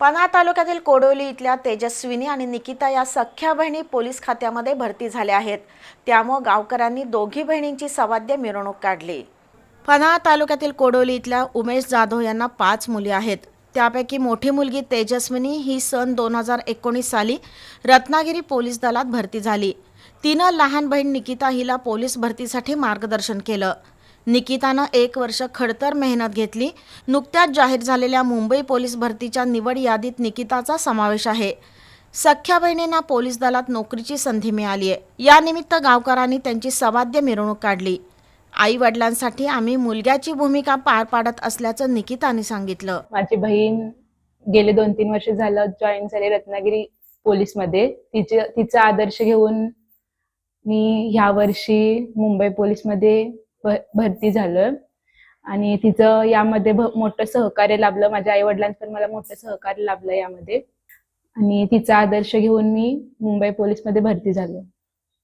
पन्हाळ तालुक्यातील कोडोली इथल्या तेजस्विनी आणि निकिता या सख्या बहिणी पोलीस खात्यामध्ये भरती झाल्या आहेत. त्यामुळे गावकऱ्यांनी दोघी बहिणींची सवाद्य मिरवणूक काढली. पन्हाळ तालुक्यातील कोडोली इथल्या उमेश जाधव यांना पाच मुली आहेत. त्यापैकी मोठी मुलगी तेजस्विनी ही सन दोन हजार एकोणीस साली रत्नागिरी पोलीस दलात भरती झाली. तिनं लहान बहीण निकिता हिला पोलीस भरतीसाठी मार्गदर्शन केलं. निकितानं एक वर्ष खडतर मेहनत घेतली. नुकत्याच जाहीर झालेल्या मुंबई पोलीस भरतीच्या निवड यादीत निकिताचा समावेश आहे. सख्या बहिणींना पोलीस दलात नोकरीची संधी मिळाली आहे. यानिमित्त गावकरांनी त्यांची सवाद्य मिरवणूक काढली. आई वडिलांसाठी आम्ही मुलग्याची भूमिका पार पाडत असल्याचं निकिताने सांगितलं. माझी बहीण गेले दोन तीन वर्ष झालं जॉईन झाले रत्नागिरी पोलीसमध्ये. तिचे तिचा आदर्श घेऊन मी ह्या वर्षी मुंबई पोलीसमध्ये भरती झालं. आणि तिचं यामध्ये मोठं सहकार्य लाभलं. माझ्या आई वडिलांचं पण मला मोठं सहकार्य लाभलं यामध्ये. आणि तिचा आदर्श घेऊन मी मुंबई पोलीसमध्ये भरती झालो.